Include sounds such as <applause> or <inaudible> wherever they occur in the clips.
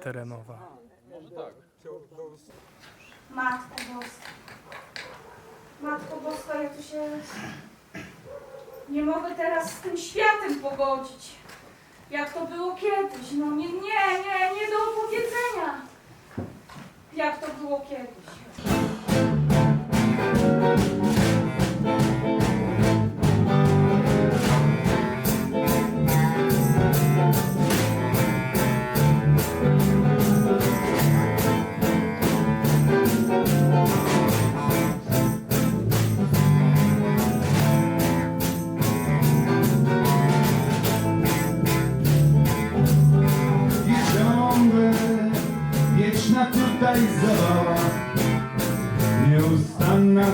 terenowa. Matko Boska. Matko Boska, ja tu się nie mogę teraz z tym światem pogodzić. Jak to było kiedyś. No nie, nie, nie, nie do opowiedzenia. Jak to było kiedyś. Kaiser, News Anna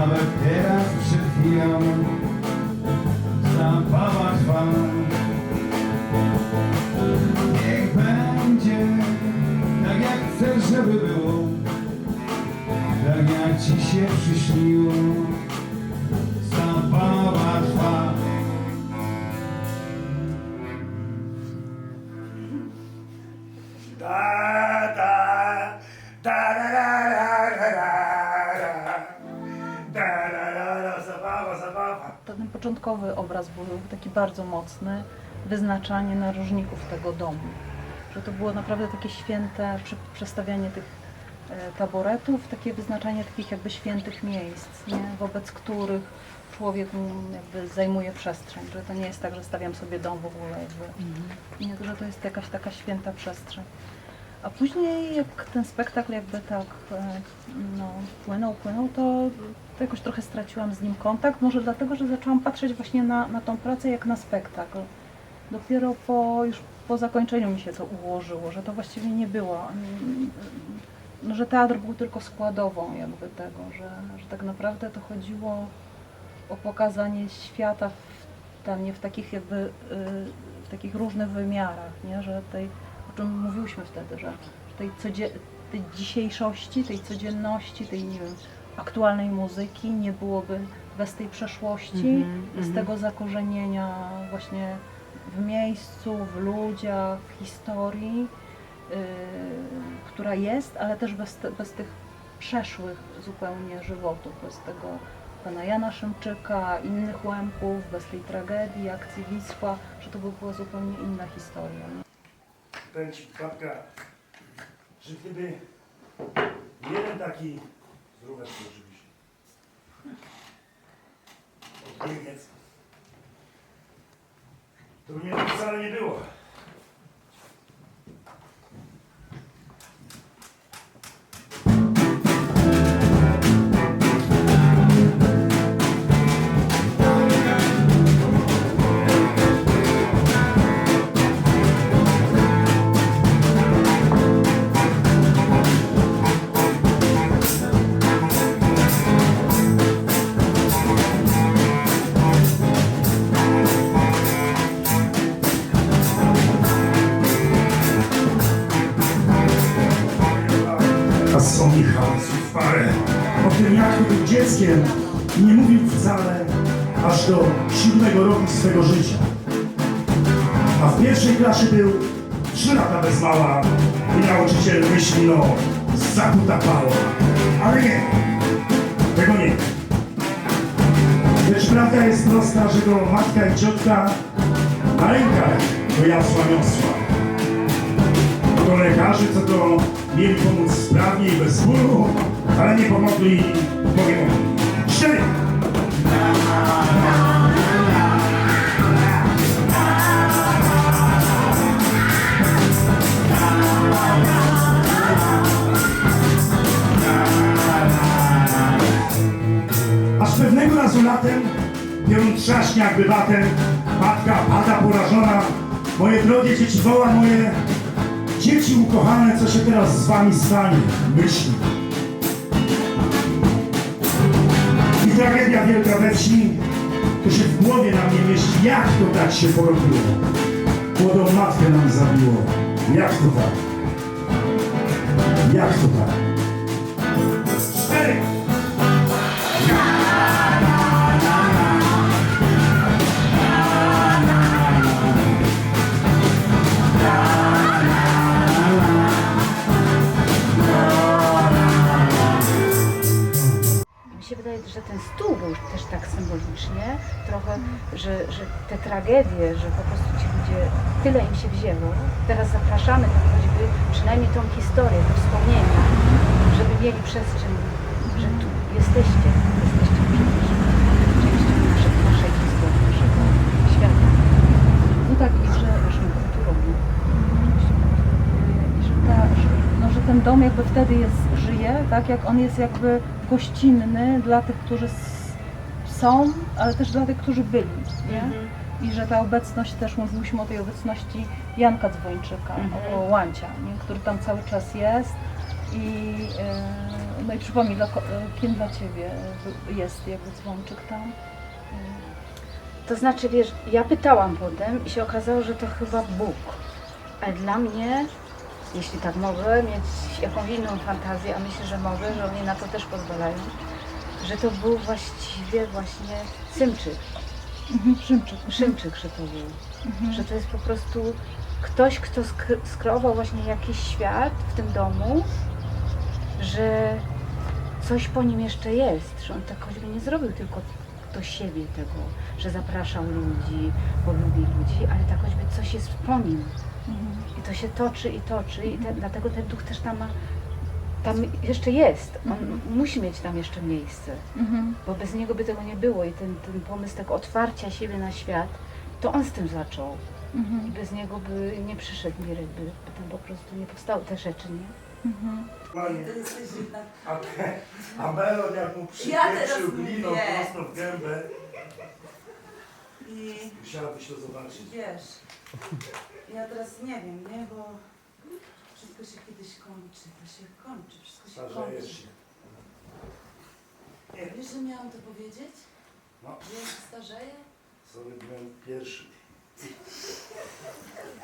Nawet teraz przed chwilą Zabawa trwa. Niech będzie tak jak chcesz, żeby było. Tak jak ci się przyśniło początkowy obraz był taki bardzo mocny, wyznaczanie narożników tego domu. Że to było naprawdę takie święte przestawianie tych e, taboretów, takie wyznaczanie takich jakby świętych miejsc, nie? wobec których człowiek mm, jakby zajmuje przestrzeń, że to nie jest tak, że stawiam sobie dom w ogóle jakby. Nie, że to jest jakaś taka święta przestrzeń. A później jak ten spektakl jakby tak e, no, płynął, płynął, to, jakoś trochę straciłam z nim kontakt. Może dlatego, że zaczęłam patrzeć właśnie na, na tą pracę jak na spektakl. Dopiero po, już po zakończeniu mi się to ułożyło, że to właściwie nie było. No, że teatr był tylko składową jakby tego, że, że tak naprawdę to chodziło o pokazanie świata w, tam nie w takich jakby y, w takich różnych wymiarach, nie? że tej, czym mówiłyśmy wtedy, że, tej, codzie, tej dzisiejszości, tej codzienności, tej nie wiem, aktualnej muzyki nie byłoby bez tej przeszłości, Mhm, bez mhm. tego zakorzenienia właśnie w miejscu, w ludziach, w historii, yy, która jest, ale też bez, te, bez tych przeszłych zupełnie żywotów, bez tego pana Jana Szymczyka, innych łemków, bez tej tragedii, akcji Wisła, że to by była zupełnie inna historia. Powiem ci, babka, że gdyby jeden taki zdróweczny oczywiście, od Niemiec, to by mnie wcale nie było. Siódmego roku swego życia. A w pierwszej klasie był trzy lata bez mała i nauczyciel myśli, no, zakuta pała. Ale nie, tego nie. Lecz prawda jest prosta, że go matka i ciotka na rękach do jasła niosła do lekarzy, co to mieli pomóc sprawnie i bez bólu, ale nie pomogli, bo jakby batem, matka pada porażona, moje drogie dzieci woła moje Dzieci ukochane, co się teraz z wami stanie? Myśli. I tragedia wielka we wsi, to się w głowie na mnie mieści, jak to tak się porobiło. Młodą matkę nam zabiło. Jak to tak? Jak to tak? Cztery! Że ten stół był też tak symbolicznie, trochę, że, że te tragedie, że po prostu ci ludzie, tyle im się wzięło. Teraz zapraszamy tam choćby przynajmniej tą historię, te wspomnienia, żeby mieli przestrzeń, że tu jesteście, jesteście przecież częścią naszej, naszej historii, naszego świata. No tak, i że, że kulturowi. I że, ta, że, no, że ten dom jakby wtedy jest, żyje, tak jak on jest jakby gościnny dla tych, którzy są, ale też dla tych, którzy byli, nie? I że ta obecność, też mówiliśmy o tej obecności Janka Dzwończyka, Mhm. o który tam cały czas jest. I, e, no i przypomnij, e, kim dla Ciebie jest jakby Dzwończyk tam? To znaczy, wiesz, ja pytałam potem i się okazało, że to chyba Bóg. Ale dla mnie, jeśli tak mogę mieć jakąś inną fantazję, a myślę, że mogę, że oni na to też pozwalają, że to był właściwie właśnie Symczyk. Mhm, Szymczyk. Szymczyk, że to był. Mhm. Że to jest po prostu ktoś, kto skreował właśnie jakiś świat w tym domu, że coś po nim jeszcze jest, że on tak choćby nie zrobił tylko do siebie tego, że zapraszał ludzi, bo lubi ludzi, ale tak choćby coś jest po nim. Mhm. I to się toczy i toczy i te, dlatego ten duch też tam ma, tam jeszcze jest. On Mhm. musi mieć tam jeszcze miejsce, Mhm. bo bez niego by tego nie było i ten, ten pomysł tego otwarcia siebie na świat, to on z tym zaczął. I Mhm. bez niego by nie przyszedł Mirek, by, by tam po prostu nie powstały te rzeczy, nie? Mhm. Panie, To jesteś jednak... a, a Melon jak mu Ja teraz przypieprzył gliną mówię. prosto w gębę, I musiałabyś to zobaczyć. wiesz, ja teraz nie wiem, nie, bo wszystko się kiedyś kończy, to się kończy, wszystko się Starzejesz kończy. się. Wiesz, że miałam to powiedzieć? No. Że ja się starzeję? Sobie byłem pierwszy.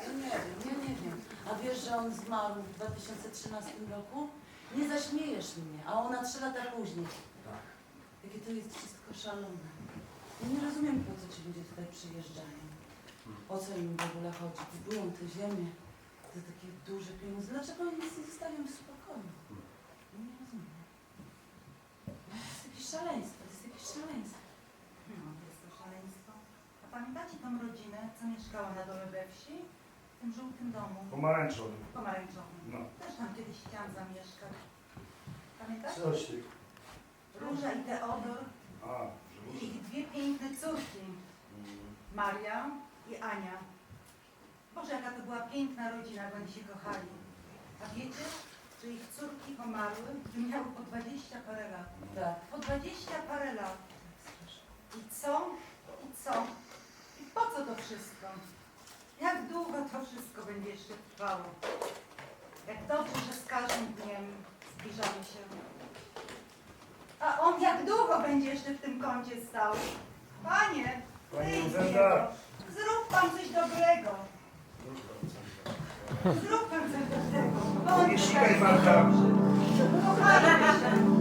Ja nie wiem, ja nie wiem. A wiesz, że on zmarł w 2013 roku? Nie zaśmiejesz mnie, a ona trzy lata później. Tak. Jakie to jest wszystko szalone. Ja nie rozumiem, po co ci ludzie tutaj przyjeżdżają. O co im w ogóle chodzi? Kupują te ziemię, te takie duże pieniądze. Dlaczego oni nie zostawią w spokoju? Ja nie rozumiem. To jest jakieś szaleństwo, to jest jakieś szaleństwo. No, jest to szaleństwo. A pamiętacie tą rodzinę, co mieszkała na dole we wsi? W tym żółtym domu, Pomarańczowy. pomarańczowym. No. Też tam kiedyś chciałam zamieszkać. Pamiętacie? Coś ty. Róża i Teodor A, i ich dwie piękne córki. Maria i Ania. Boże, jaka to była piękna rodzina, jak oni się kochali. A wiecie, że ich córki pomarły, gdy miały po 20 parę lat. Tak. Po 20 parę lat. I co? I co? I po co to wszystko? Jak długo to wszystko będzie jeszcze trwało? Jak dobrze, że z każdym dniem zbliżamy się. A on jak długo będzie jeszcze w tym kącie stał? Panie, Panie Zrób pan coś dobrego. Zrób pan coś dobrego. Nie szukaj <laughs> pan <laughs> tam. Pomagajmy się.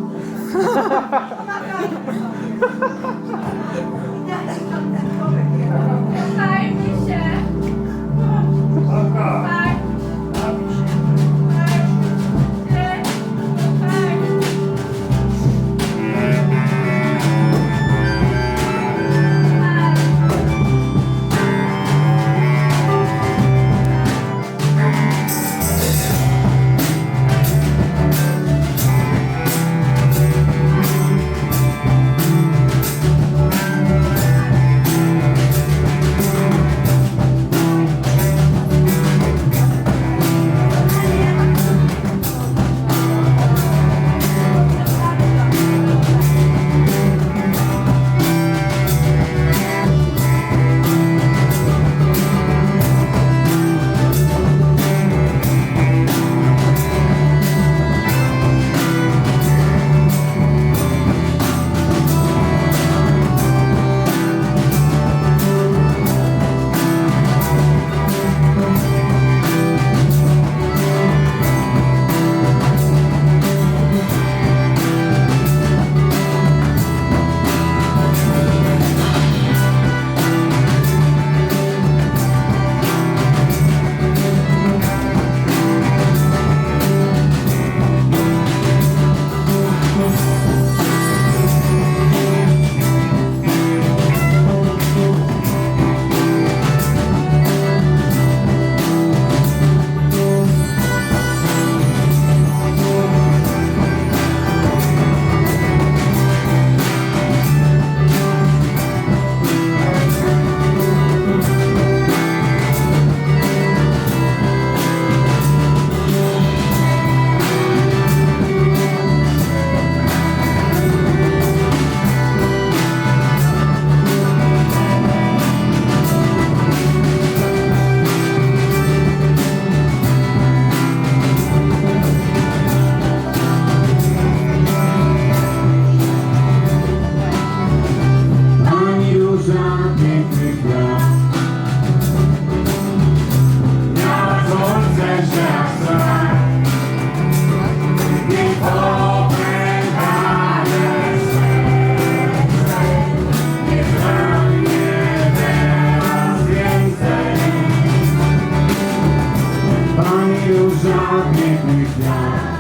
już żadnych mych dnia.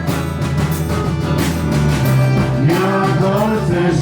Ja go chcę